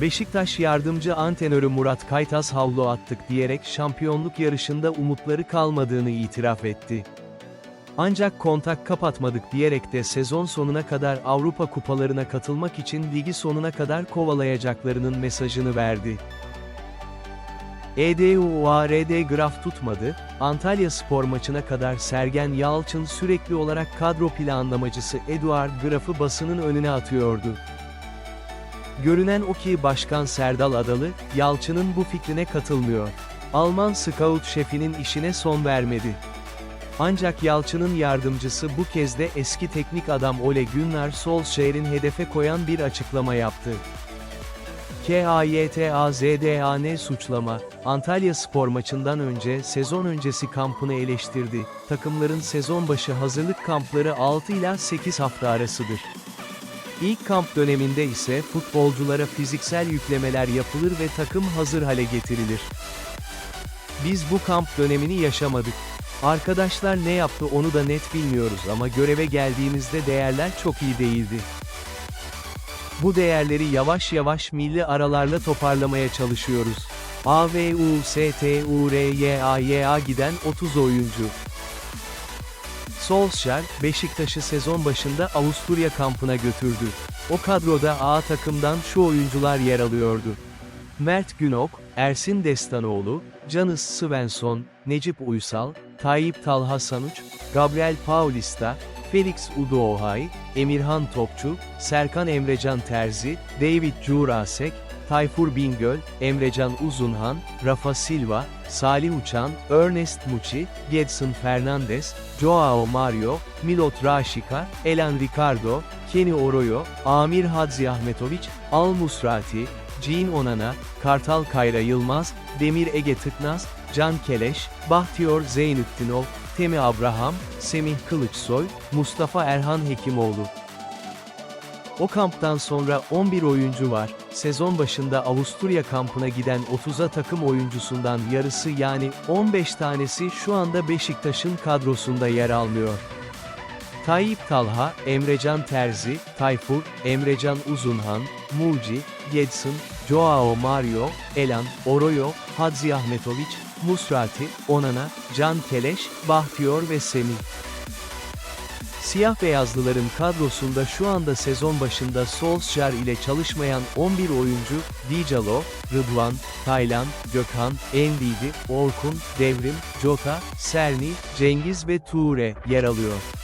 Beşiktaş yardımcı antenörü Murat Kaytas havlu attık diyerek şampiyonluk yarışında umutları kalmadığını itiraf etti. Ancak kontak kapatmadık diyerek de sezon sonuna kadar Avrupa kupalarına katılmak için ligi sonuna kadar kovalayacaklarının mesajını verdi. EDUARD graf tutmadı, Antalya spor maçına kadar Sergen Yalçın sürekli olarak kadro planlamacısı Eduard Graf'ı basının önüne atıyordu. Görünen o ki Başkan Serdal Adalı, Yalçın'ın bu fikrine katılmıyor. Alman scout şefinin işine son vermedi. Ancak Yalçın'ın yardımcısı bu kez de eski teknik adam Ole Gunnar Solskjaer'in hedefe koyan bir açıklama yaptı. KAYTAZDAN suçlama, Antalya spor maçından önce sezon öncesi kampını eleştirdi. Takımların sezon başı hazırlık kampları 6 ila 8 hafta arasıdır. İlk kamp döneminde ise futbolculara fiziksel yüklemeler yapılır ve takım hazır hale getirilir. Biz bu kamp dönemini yaşamadık. Arkadaşlar ne yaptı onu da net bilmiyoruz ama göreve geldiğimizde değerler çok iyi değildi. Bu değerleri yavaş yavaş milli aralarla toparlamaya çalışıyoruz. AVUSTURYAYA giden 30 oyuncu. Solskjaer, Beşiktaş'ı sezon başında Avusturya kampına götürdü. O kadroda A takımdan şu oyuncular yer alıyordu. Mert Günok, Ersin Destanoğlu, Canis Svensson, Necip Uysal, Tayyip Talha Sanuç, Gabriel Paulista, Felix Udoğay, Emirhan Topçu, Serkan Emrecan Terzi, David Jurasek, Tayfur Bingöl, Emrecan Uzunhan, Rafa Silva, Salih Uçan, Ernest Muçi, Gedson Fernandez, Joao Mario, Milot Raşika, Elan Ricardo, Kenny Oroyo, Amir Hadzi Ahmetoviç, Al Musrati, Jean Onana, Kartal Kayra Yılmaz, Demir Ege Tıknaz, Can Keleş, Bahtiyor Zeynüttinov, Temi Abraham, Semih Kılıçsoy, Mustafa Erhan Hekimoğlu. O kamptan sonra 11 oyuncu var. Sezon başında Avusturya kampına giden 30'a takım oyuncusundan yarısı yani 15 tanesi şu anda Beşiktaş'ın kadrosunda yer almıyor. Tayyip Talha, Emrecan Terzi, Tayfur, Emrecan Uzunhan, Muci, Gedson, Joao Mario, Elan, Oroyo, Hadzi Ahmetoviç, Musrati, Onana, Can Keleş, Bahtiyor ve Semih. Siyah beyazlıların kadrosunda şu anda sezon başında Solskjaer ile çalışmayan 11 oyuncu, Dijalo, Rıdvan, Taylan, Gökhan, Endidi, Orkun, Devrim, Jota, Serni, Cengiz ve Ture yer alıyor.